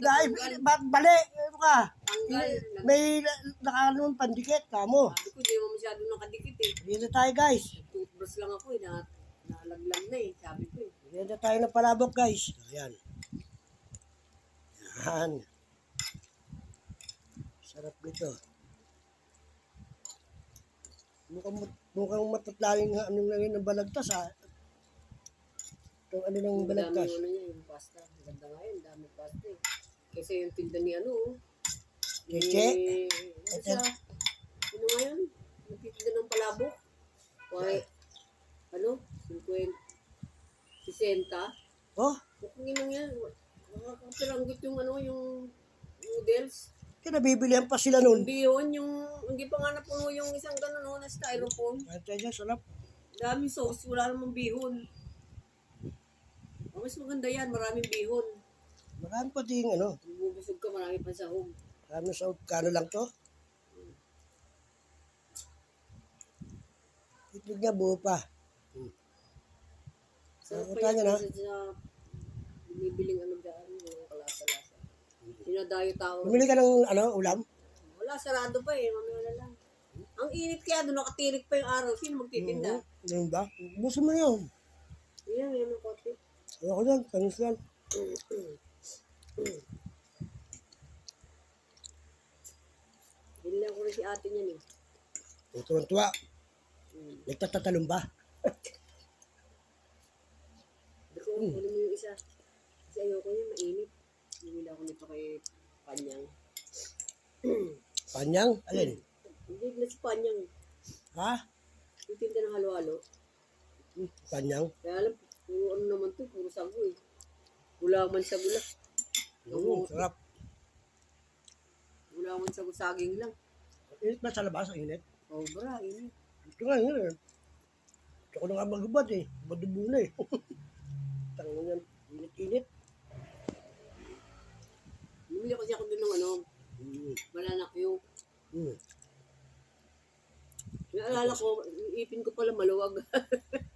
Dahil, ba't bali? Ano ka? May nakanoon pandikit, kamo. Sabi ko, di mo masyado nakadikit eh. Dito tayo guys. Toothbrush lang ako eh, na, nalaglag na eh, sabi ko eh. Dito tayo ng palabok guys. Ayan. Yan. Sarap nito. Mukhang, mukhang matatlaling ano lang yun ng balagtas ha. Itong ano ng Ang dami ano niya, yung pasta. Ang ganda nga yun, dami pasta eh. Kasi yung tinda ni ano, oh. Cheche? Ni- Ano siya? Ano nga yun? Nagtitinda ng palabok. Why? Ano? 50? 60? Oh, Kung inang yan, nakakapiranggot yung ano, yung noodles. kaya nabibilihan pa sila nun. Hindi yun, yung, hindi pa nga napuno yung isang gano'n, no, na styrofoam. At yan, sarap. Dami sauce, wala namang bihon. Mas maganda yan, maraming bihon. Marami pa din ano. Bubusog ka, marami pa sahog. Marami sa kano lang to. Itlog niya buo pa. Sarap Ang pa yan na? kasi sa binibiling ano dyan, yung kalasa-lasa. Sinadayo tao. Bumili ka ng ano, ulam? Wala, sarado pa eh, mamaya na lang. Ang init kaya doon, nakatirik pa yung araw. Sino magtitinda? Ganun ba? Buso mo na yun. Yan, yan ang kote. Ayoko yan, tanis yan. Binili ko rin si ate niyan eh. Tuwan-tuwa. Hmm. Nagtatatalong ba? Sabi ko, kunin mo yung isa. Kasi ayoko niya, mainit. Bumili ako nito kay Panyang. Panyang? Alin? Hindi na si Panyang. Ha? Yung tinda ng halo-halo. Hmm, Panyang? Kaya alam, puro ano naman to, puro sago eh. Gulaman sa gula. Oo, sarap. Gulaman sa saging lang. Init ba sa labas? Ang init? Sobra, init. Ito nga, yun eh. Ito ko na nga magubad eh. Madubo na eh. Tangan yan. Init-init. Bumili kasi ako doon ng ano, banana cue. Hmm. Naalala ko, ipin ko pala maluwag.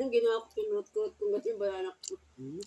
Ang ginawa ko, pinot ko, kung kasi yung banana cue. Hmm.